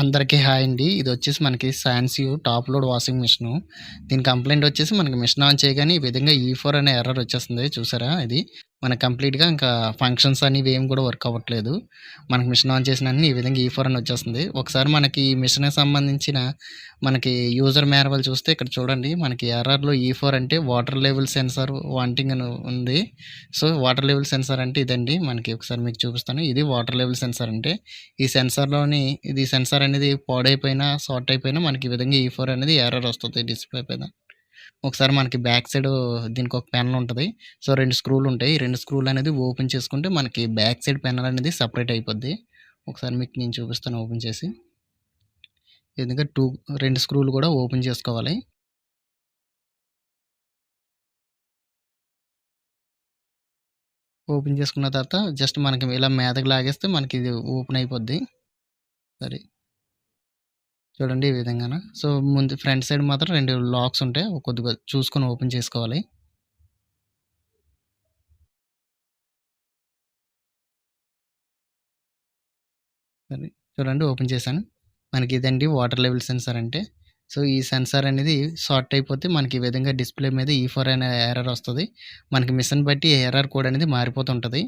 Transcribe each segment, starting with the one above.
అందరికీ హాయ్ అండి. ఇది వచ్చేసి మనకి సాన్సియో టాప్ లోడ్ వాషింగ్ మిషను. దీని కంప్లైంట్ వచ్చేసి మనకి మిషన్ ఆన్ చేయగానే ఈ విధంగా e ఈ ఫోర్ అనే ఎర్రర్ వచ్చేస్తుంది చూసారా ఇది. మనకు కంప్లీట్‌గా ఇంకా ఫంక్షన్స్ అనేవి ఏమి కూడా వర్క్ అవ్వట్లేదు. మనకి మిషన్ ఆన్ చేసిన అన్ని ఈ విధంగా ఈ ఫోర్ అని వచ్చేస్తుంది. ఒకసారి మనకి ఈ మిషన్‌కి సంబంధించిన మనకి యూజర్ మాన్యువల్ చూస్తే ఇక్కడ చూడండి మనకి ఎర్రర్‌లో ఈ4 అంటే వాటర్ లెవెల్ సెన్సార్ వాంటింగ్ అని ఉంది. సో, వాటర్ లెవెల్ సెన్సార్ అంటే ఇదండి. మనకి ఒకసారి మీకు చూపిస్తాను. ఇది వాటర్ లెవెల్ సెన్సార్ అంటే ఈ సెన్సార్‌లోని ఇది సెన్సార్ అనేది పాడైపోయినా, షార్ట్ అయిపోయినా మనకి ఈ విధంగా ఈ ఫోర్ అనేది ఎర్రర్ వస్తుంది డిస్‌ప్లే పైన. ఒకసారి మనకి బ్యాక్ సైడ్ దీనికి ఒక పెన్ ఉంటుంది సో, రెండు స్క్రూలు ఉంటాయి. రెండు స్క్రూలు అనేది ఓపెన్ చేసుకుంటే మనకి బ్యాక్ సైడ్ పెనల్ అనేది సపరేట్ అయిపోద్ది. ఒకసారి మీకు నేను చూపిస్తాను ఓపెన్ చేసి. ఎందుకంటే టూ రెండు స్క్రూలు కూడా ఓపెన్ చేసుకోవాలి. ఓపెన్ చేసుకున్న తర్వాత జస్ట్ మనకి ఇలా మేతకు లాగేస్తే మనకి ఇది ఓపెన్ అయిపోద్ది. సరే. చూడండి ఈ విధంగాన. సో, ముందు ఫ్రంట్ సైడ్ మాత్రం రెండు లాక్స్ ఉంటాయి. కొద్దిగా చూసుకొని ఓపెన్ చేసుకోవాలి. సరే. చూడండి ఓపెన్ చేశాను. మనకి ఇదండి వాటర్ లెవెల్ సెన్సార్ అంటే. సో, ఈ సెన్సార్ అనేది షార్ట్ అయిపోతే మనకి ఈ విధంగా డిస్‌ప్లే మీద ఈ ఫోర్ అనే ఎర్రర్ వస్తుంది మనకి మిషన్ బట్టి ఎర్రర్ కోడ్ అనేది మారిపోతుంటుంది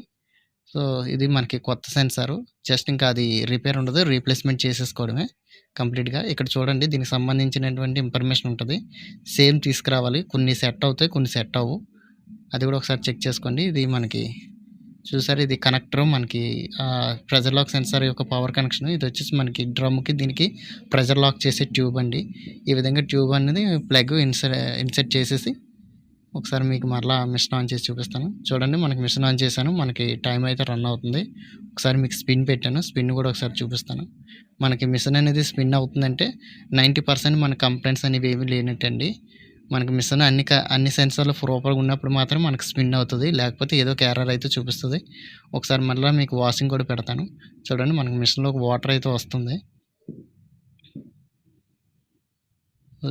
సో, ఇది మనకి కొత్త సెన్సారు. జస్ట్ ఇంకా అది రిపేర్ ఉండదు. రీప్లేస్‌మెంట్ చేసేసుకోవడమే కంప్లీట్‌గా. ఇక్కడ చూడండి దీనికి సంబంధించినటువంటి ఇన్ఫర్మేషన్ ఉంటుంది సేమ్ తీసుకురావాలి. కొన్ని సెట్ అవుతాయి. కొన్ని సెట్ అవ్వు అది కూడా ఒకసారి చెక్ చేసుకోండి. ఇది మనకి చూసారు ఇది కనెక్టర్ మనకి ప్రెజర్ లాక్ సెన్సార్ యొక్క పవర్ కనెక్షన్. ఇది వచ్చేసి మనకి డ్రమ్‌కి దీనికి ప్రెజర్ లాక్ చేసే ట్యూబ్ అండి. ఈ విధంగా ట్యూబ్ అనేది ప్లగ్ ఇన్సర్ ఇన్సర్ట్ చేసేసి ఒకసారి మీకు మరలా మిషన్ ఆన్ చేసి చూపిస్తాను. చూడండి మనకి మిషన్ ఆన్ చేశాను. మనకి టైం అయితే రన్ అవుతుంది. ఒకసారి మీకు స్పిన్ పెట్టాను. స్పిన్ కూడా ఒకసారి చూపిస్తాను. మనకి మిషన్ అనేది స్పిన్ అవుతుందంటే 90% మన కంప్లైంట్స్ అనేవి ఏమి లేనట్టండి. మనకి మిషన్ అన్ని అన్ని సెన్సార్‌లు ప్రాపర్‌గా ఉన్నప్పుడు మాత్రం మనకి స్పిన్ అవుతుంది లేకపోతే ఏదో ఒక ఎర్రర్ అయితే చూపిస్తుంది ఒకసారి మళ్ళీ మీకు వాషింగ్ కూడా పెడతాను. చూడండి మనకి మిషన్‌లోకి వాటర్ అయితే వస్తుంది.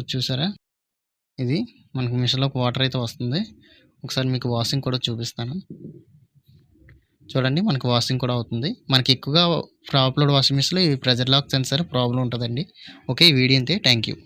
చూసారా? ఇది మనకు మిషన్‌లోకి వాటర్ అయితే వస్తుంది. ఒకసారి మీకు వాషింగ్ కూడా చూపిస్తాను. చూడండి మనకి వాషింగ్ కూడా అవుతుంది. మనకి ఎక్కువగా టాప్ లోడ్ వాషింగ్ మిషన్‌లో ఈ ప్రెజర్ లాక్ సెన్సార్ ప్రాబ్లమ్ ఉంటుందండి ఓకే. ఈ వీడియో అంతే థ్యాంక్ యూ.